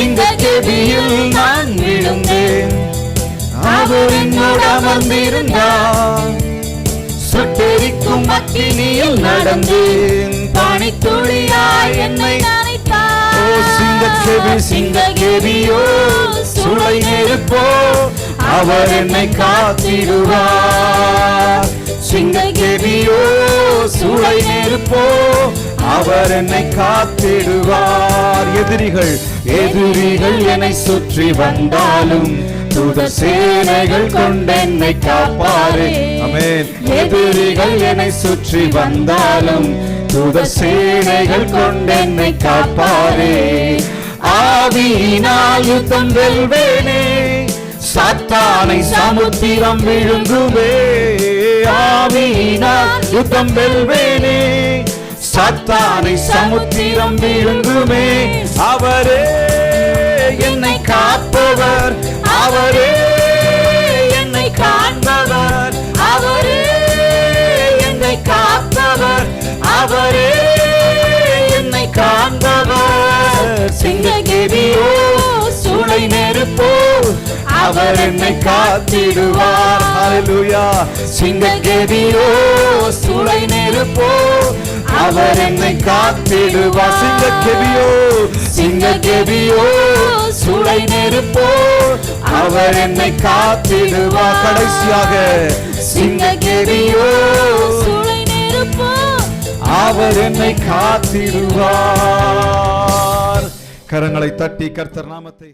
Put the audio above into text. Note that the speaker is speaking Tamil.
சிங்கக்கெபியில் நான் விழுந்தேன். அவர் என்னோடு அமர்ந்திருந்தார் சுட்டெரிக்கும் அக்கினியில் நடந்தேன். பனித்துளியாய் என்னை ஓ சிங்கக்கெபி சிங்கக்கெபியோ சுளை நெருப்போ அவர் என்னை காத்திடுவார். சிங்கக்கெபியோ சுளை நெருப்போ அவர் என்னை காத்திடுவார். எதிரிகள் எதிரிகள் என்னை சுற்றி வந்தாலும் தூத சேனைகள் கொண்டு என்னை காப்பாரு. அமேன் எதிரிகள் என்னை சுற்றி வந்தாலும் தூத சேனைகள் கொண்டு என்னை காப்பாரே. ஆவியினால் யுத்தம் வெல்வேனே சாத்தானை சமுத்திரம் விழுங்குவே. ஆவியினால் யுத்தம் வெல்வேனே சாத்தானை சமுத்திரம் விழுங்குமே அவரே என்னை காப்பவர். அவரே என்னை காண்பவர். அவரே என்னை காப்பவர். அவரே என்னை காண்பவர். சிங்ககிரியோ சூளை நெருப்போ அவர் என்னை காத்திடுவார். ஹalleluya சிங்ககிரியோ சூளை நெருப்போ அவர் என்னை காத்திடுவார். சிங்ககெபியோ சிங்ககெபியோ சூளை நெருப்போ. அவர் என்னை காத்திடுவார். கடைசியாக சிங்ககெபியோ சூளை நெருப்போ. அவர் என்னை காத்திடுவார். கரங்களை தட்டி கர்த்தர் நாமத்தை